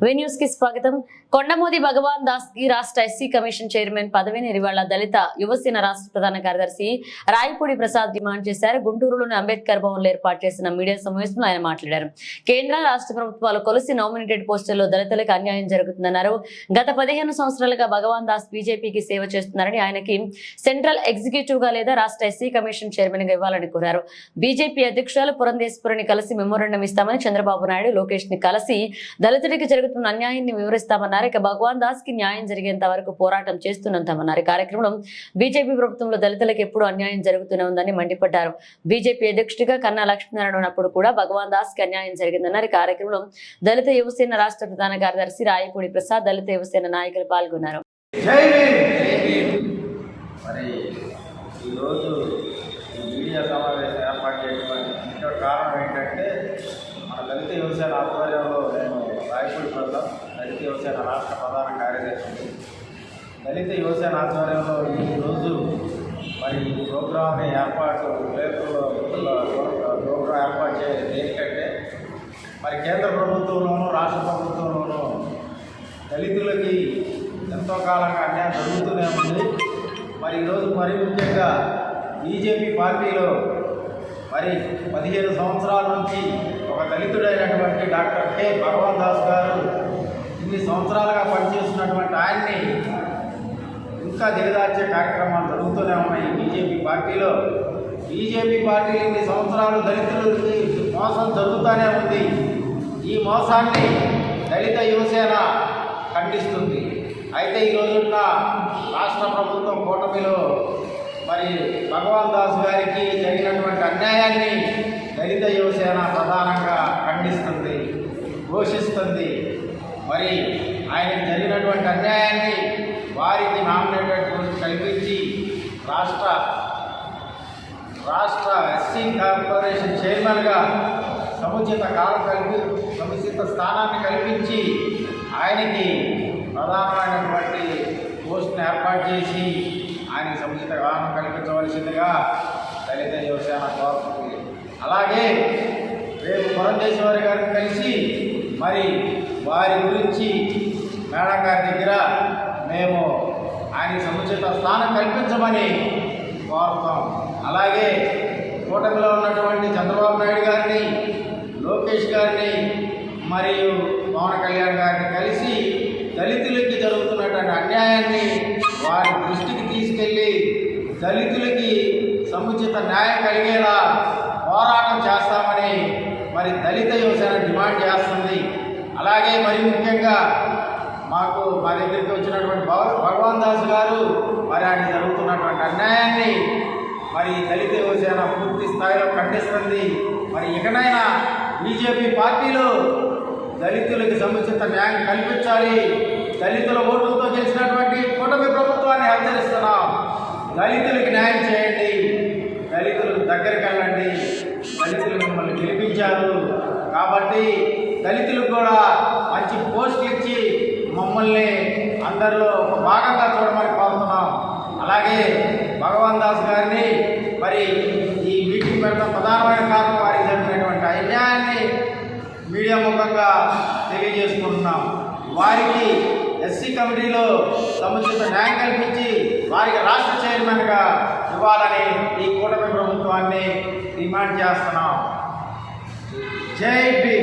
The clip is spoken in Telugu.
న్యూస్కి స్వాగతం. కొండమూది భగవాన్ దాస్కి రాష్ట్ర ఎస్సీ కమిషన్ చైర్మన్ పదవిని ఇవాళ దళిత యువసేన రాష్ట్ర ప్రధాన కార్యదర్శి రాయపూడి ప్రసాద్ డిమాండ్ చేశారు. గుంటూరులోని అంబేద్కర్ భవన్ ఏర్పాటు చేసిన మీడియా సమావేశంలో ఆయన మాట్లాడారు. కేంద్ర రాష్ట్ర ప్రభుత్వాలు కొలిసి నామినేటెడ్ పోస్టుల్లో దళితులకు అన్యాయం జరుగుతుందన్నారు. గత పదిహేను సంవత్సరాలుగా భగవాన్ దాస్ బీజేపీకి సేవ చేస్తున్నారని ఆయనకి సెంట్రల్ ఎగ్జిక్యూటివ్గా లేదా రాష్ట్ర ఎస్సీ కమిషన్ చైర్మన్గా ఇవ్వాలని కోరారు. బీజేపీ అధ్యక్షురాలు పురంధేశ్వరిని కలిసి మెమోరండం ఇస్తామని చంద్రబాబు నాయుడు లోకేష్ని కలిసి దళితుడికి జరుగుతున్న అన్యాయాన్ని వివరిస్తామన్నారు. ఇక భగవాన్ దాస్కి న్యాయం జరిగేంత వరకు పోరాటం చేస్తున్నంతమన్నారు. కార్యక్రమంలో బీజేపీ ప్రభుత్వంలో దళితులకు ఎప్పుడు అన్యాయం జరుగుతూనే ఉందని మండిపడ్డారు. బీజేపీ అధ్యక్షుడిగా కన్నా లక్ష్మీనారాయణ ఉన్నప్పుడు కూడా భగవాన్ దాస్కి అన్యాయం జరిగిందన్నారు. ఈ కార్యక్రమంలో దళిత యువసేన రాష్ట్ర ప్రధాన కార్యదర్శి రాయపూడి ప్రసాద్ దళిత యువసేన నాయకులు పాల్గొన్నారు జై భీమ్ మరి ఈరోజు ఈ మీడియా సమావేశం ఏర్పాటు చేయడానికి ముఖ్య కారణం ఏంటంటే మన దళిత యువసేన ఆధ్వర్యంలో నేను రాయపూడి ప్రసాద్ దళిత యువసేన రాష్ట్ర ప్రధాన కార్యదర్శి. దళిత యువసేన ఆధ్వర్యంలో ఈరోజు మరి ఈ ప్రోగ్రామ్ని ఏర్పాటు రేపులో ప్రోగ్రాం ఏర్పాటు చేయడం దేనికంటే మరి కేంద్ర ప్రభుత్వంలోనూ రాష్ట్ర ప్రభుత్వంలోనూ దళితులకి ఎంతో కాలంగా అన్యాయం జరుగుతూనే ఉంది. మరి ఈరోజు మరి ముఖ్యంగా బీజేపీ పార్టీలో మరి పదిహేను సంవత్సరాల నుంచి ఒక దళితుడైనటువంటి డాక్టర్ కె. భగవాన్ దాస్ గారు ఇన్ని సంవత్సరాలుగా పనిచేస్తున్నటువంటి ఆయన్ని ఇంకా దిగదార్చే కార్యక్రమాలు జరుగుతూనే ఉన్నాయి. బీజేపీ పార్టీలో బీజేపీ పార్టీ ఇన్ని సంవత్సరాలు దళితులకి మోసం జరుగుతూనే ఉంది. ఈ మోసాన్ని దళిత యువసేన ఖండిస్తుంది. అయితే ఈ రోజున రాష్ట్ర ప్రభుత్వం కూటమిలో మరి భగవాన్ దాస్ గారికి జరిగినటువంటి అన్యాయాన్ని దళిత యువసేన ప్రధానంగా ఖండిస్తుంది ఘోషిస్తుంది. మరి ఆయనకు జరిగినటువంటి అన్యాయాన్ని వారికి నామినేటెడ్ కల్పించి రాష్ట్ర రాష్ట్ర ఎస్సీ కార్పొరేషన్ చైర్మన్గా సముచిత కాలం కల్పి సముచిత స్థానాన్ని కల్పించి ఆయనకి ప్రధానమైనటువంటి పోస్ట్ని ఏర్పాటు చేసి ఆయనకి సముచిత కాలం కల్పించవలసిందిగా దళిత యువసేన కోరుతుంది. అలాగే రేపు పురంధేశ్వరి గారిని కలిసి మరి వారి గురించి మేడం గారి దగ్గర మేము ఆయన సముచిత స్థానం కల్పించమని కోరుతాం. అలాగే కూటమిలో ఉన్నటువంటి చంద్రబాబు నాయుడు గారిని లోకేష్ గారిని మరియు పవన్ కళ్యాణ్ గారిని కలిసి దళితులకి జరుగుతున్నటువంటి అన్యాయాన్ని వారి దృష్టికి తీసుకెళ్ళి దళితులకి సముచిత న్యాయం కలిగేలా పోరాటం మరి దళిత యువసేన డిమాండ్ చేస్తుంది. అలాగే మరి ముఖ్యంగా మాకు మా దగ్గరికి వచ్చినటువంటి భగ- భగవాన్ దాస్ గారు మరి ఆయన జరుగుతున్నటువంటి అన్యాయాన్ని మరి దళిత యువసేన పూర్తి స్థాయిలో ఖండిస్తుంది. మరి ఇకనైనా బీజేపీ పార్టీలో దళితులకు సముచిత న్యాయం కల్పించాలి దళితుల ఓటులతో గెలిచినటువంటి కూటమి ప్రభుత్వాన్ని హెచ్చరిస్తున్నాం దళితులకు న్యాయం చేయండి దళితులకు దగ్గరికి వెళ్ళండి దళితులు మిమ్మల్ని గెలిపించారు కాబట్టి దళితులకు కూడా మంచి పోస్టులు ఇచ్చి మమ్మల్ని అందరిలో ఒక భాగంగా చూడమని కోరుతున్నాం. అలాగే భగవాన్ దాస్ గారిని మరి ఈ మీటింగ్ పెడతాం ప్రధానమైన కారణం వారికి జరిగినటువంటి అన్యాయాన్ని మీడియా ముఖంగా తెలియజేసుకుంటున్నాం. వారికి ఎస్సీ కమిటీలో సముచిత న్యాయం కల్పించి వారికి రాష్ట్ర చైర్మన్గా ఇవ్వాలని ఈ కూటమి ప్రభుత్వాన్ని డిమాండ్ చేస్తున్నాం. J B.